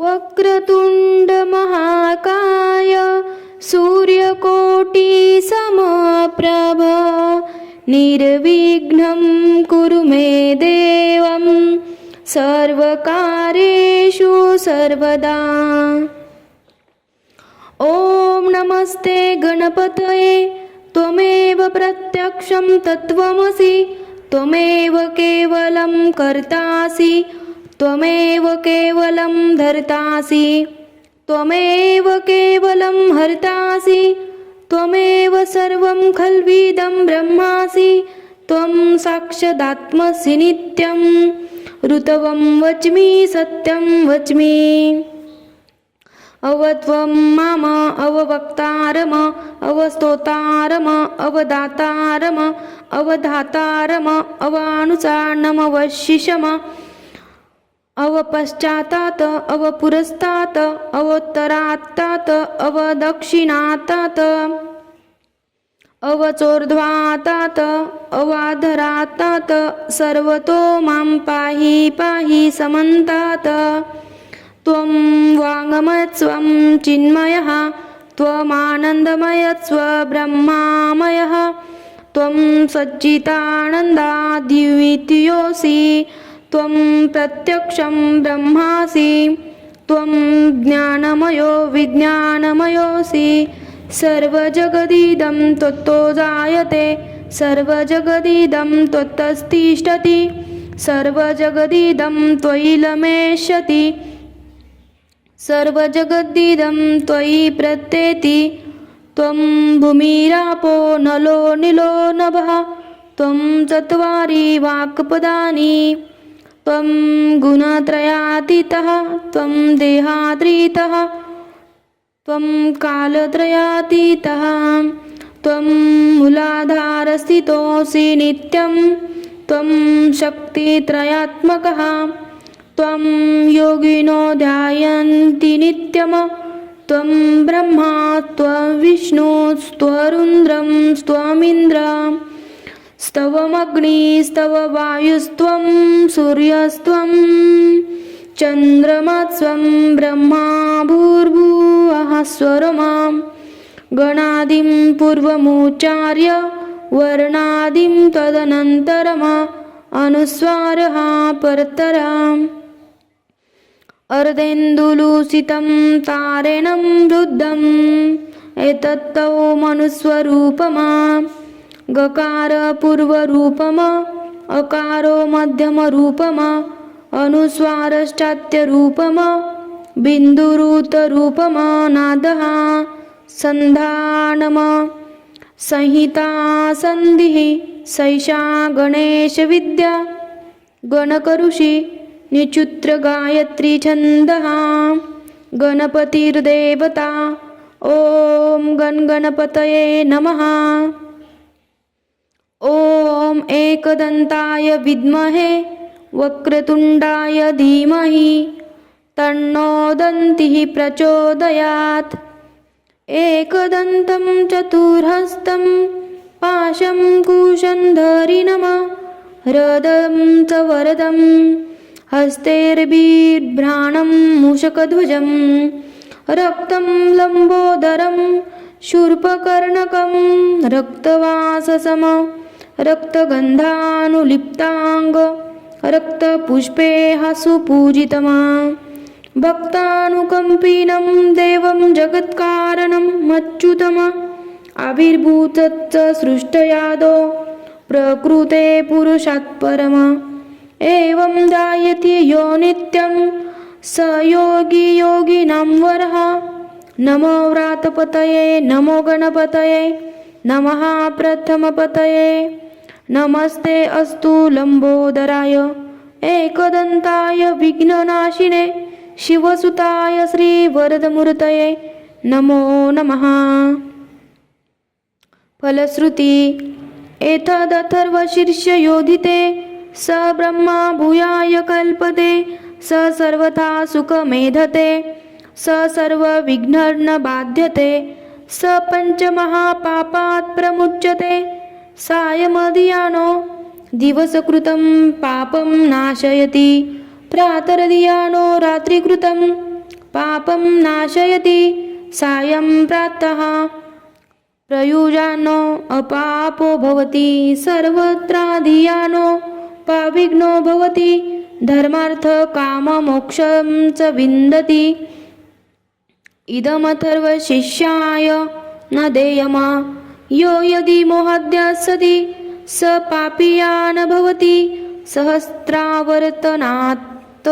वक्रतुण्ड महाकाय सूर्यकोटि समप्रभ निर्विघ्नं कुरु मे देवं सर्वकारेषु सर्वदा। ॐ नमस्ते गणपतये त्वमेव प्रत्यक्षं तत्त्वमसि त्वमेव केवलं कर्तासि त्वमेव केवलं धर्तासि। त्वमेव केवलं हर्तासि। त्वमेव सर्वं खल्विदं ब्रह्मासि। त्वं साक्षदात्मसि नित्यं। ऋतवं वच्मि सत्यं वच्मि। अवत्वं माम अववक्तारम अवस्तोतारम अवदातारम अवधातारम अवानुचानमवशिषम अवपश्चातात अवपुरस्तात अवोत्तरात्तात अवदक्षिणातात अवचोर्ध्वातात् अवाधरातात सर्वतो मां पाहि पाहि समन्तात्। त्वं वाङ्मयत्वं चिन्मयः त्वमानन्दमयत्स्वब्रह्मामयः त्वं सच्चितानन्दाद्वितीयोऽसि त्वं प्रत्यक्षं ब्रह्मासि त्वं ज्ञानमयो विज्ञानमयोऽसि। सर्वजगदिदं त्वत्तो जायते सर्वजगदिदं त्वत्तस्तिष्ठति सर्वजगदिदं त्वयि लमेष्यति सर्वजगद्दिदं त्वयि प्रत्येति त्वं भूमिरापो नलो निलो नभः त्वं चत्वारि वाक्पदानि। त्वं गुणत्रयातीतः त्वं देहाद्रितः त्वं कालत्रयातीतः त्वं मूलाधारस्थितोऽसि नित्यं त्वं शक्तित्रयात्मकः त्वं योगिनो ध्यायन्ति नित्यम त्वं ब्रह्मा त्वं विष्णुस्त्वरुन्द्रं स्त्वमिन्द्र स्तवमग्निस्तव वायुस्त्वं सूर्यस्त्वं चन्द्रमस्त्वं ब्रह्मा भूर्भुवः स्वरमां गणादिं पूर्वमुच्चार्य वर्णादिं तदनन्तरम अनुस्वारः परतराम्। अर्धेन्दुलूसितं तारेणं वृद्धम् एतत्तौ मनुस्वरूपमा गकार पूर्वरूपम अकारो मध्यमरूपम अनुस्वारश्चात्यरूपम बिन्दुरुतरूपम नादः सन्धानम संहिता सन्धिः सैषा गणेशविद्या गणकऋषि निचुत्र गायत्री छन्दः गणपतिर्देवता ॐ गणगणपतये नमः। ॐ एकदन्ताय विद्महे वक्रतुण्डाय धीमहि तन्नो दन्तिः प्रचोदयात्। एकदन्तं चतुर्हस्तं पाशं कुशन्धरि नमः ह्रदं च वरदं हस्तैर्बिभ्राणं मूषकध्वजं रक्तं लम्बोदरं शूर्पकर्णकं रक्तवाससम। रक्तगन्धानुलिप्ताङ्ग रक्तपुष्पे सुपूजितमा भक्तानुकम्पिनं देवं जगत्कारणं मच्युतम। आविर्भूतच्च सृष्टयादो प्रकृते पुरुषात्परम। एवं जायति यो नित्यं स योगी योगिनां वरः। नमो व्रातपतये नमो गणपतये नमः प्रथमपतये। नमस्ते अस्तु लम्बोदराय एकदन्ताय विघ्ननाशिने शिवसुताय श्रीवरदमूर्तये नमो नमः। फलश्रुती एतदथर्वशीर्षयोधिते स ब्रह्मा भूयाय कल्पते स सर्वथा सुखमेधते स सर्वविघ्नर्न बाध्यते स पञ्चमहापापात् प्रमुच्यते सायमधियानो दिवसकृतं पापं नाशयति। प्रातरधियानो रात्रिकृतं पापं नाशयति। सायं प्रातः। प्रयुजानो अपापो भवति। सर्वत्राधियानो पाविघ्नो भवति। धर्मार्थकाममोक्षं च विन्दति। इदमथर्वशिष्याय न देयमा। यो यदि मोहाद्यासति स पापीयान् भवति सहस्रावर्तनात्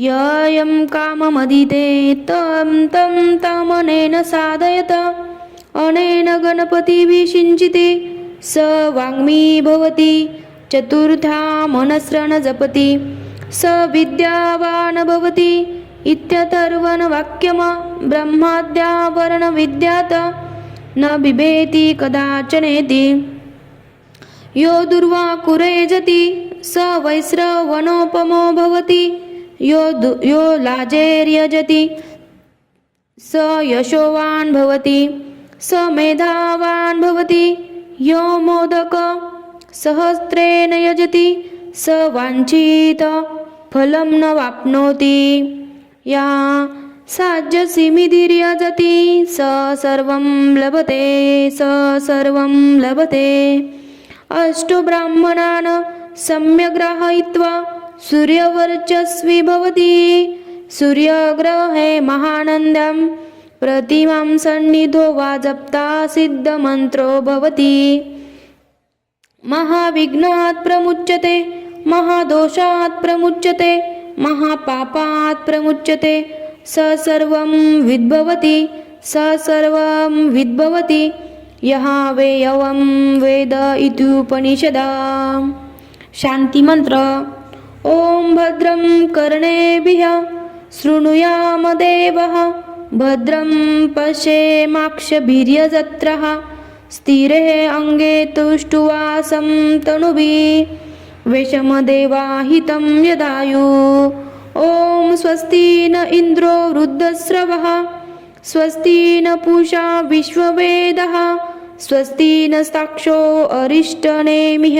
ययं काममदिते तं तं तमनेन साधयत। अनेन गणपतिभिषिञ्चिते स वाङ्मी भवति। चतुर्धा मनस्रन जपति। स विद्यावान् भवति। इत्यथर्वणवाक्यम ब्रह्माद्यावरणविद्यात। न बिभेति कदाचनेति। यो दुर्वाकुरेजति स वैश्रवणोपमो भवति। यो दु यो लाजेर्यजति स यशोवान् भवति। स मेधावान् भवति। यो मोदक सहस्रेण यजति। स वाञ्छित फलं न वाप्नोति। या साज्यसिमिधिर्यजति स सर्वं लभते स सर्वं लभते। अष्टो ब्राह्मणान् सम्यग्राहयित्वा सूर्यवर्चस्वी भवति। सूर्यग्रहे महानन्दं प्रतिमां सन्निधो वा जप्ता सिद्धमन्त्रो भवति। महाविघ्नात् प्रमुच्यते महादोषात् प्रमुच्यते महापापात् प्रमुच्यते स सर्वं विद्भवति स सर्वं विद्भवति यः वेयवं वेद इत्युपनिषदा। शान्तिमन्त्र। ॐ भद्रं कर्णेभिः शृणुयामदेवः भद्रं पश्येमाक्षभिर्यजत्रः स्थिरे अङ्गे तुष्टुवासं तनुभिः विषमदेवाहितं यदायु। ॐ स्वस्ति न इन्द्रो वृद्धस्रवः स्वस्ति न पूषा विश्ववेदः स्वस्ति न साक्षो अरिष्टनेमिः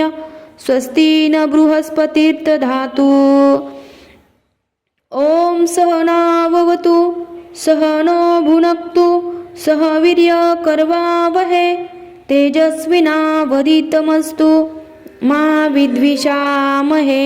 स्वस्ति न बृहस्पतिर्दधातु ॐ सहनाववतु सहनो भुनक्तु सह वीर्यकर्वावहे तेजस्विनावदितमस्तु मा विद्विषामहे।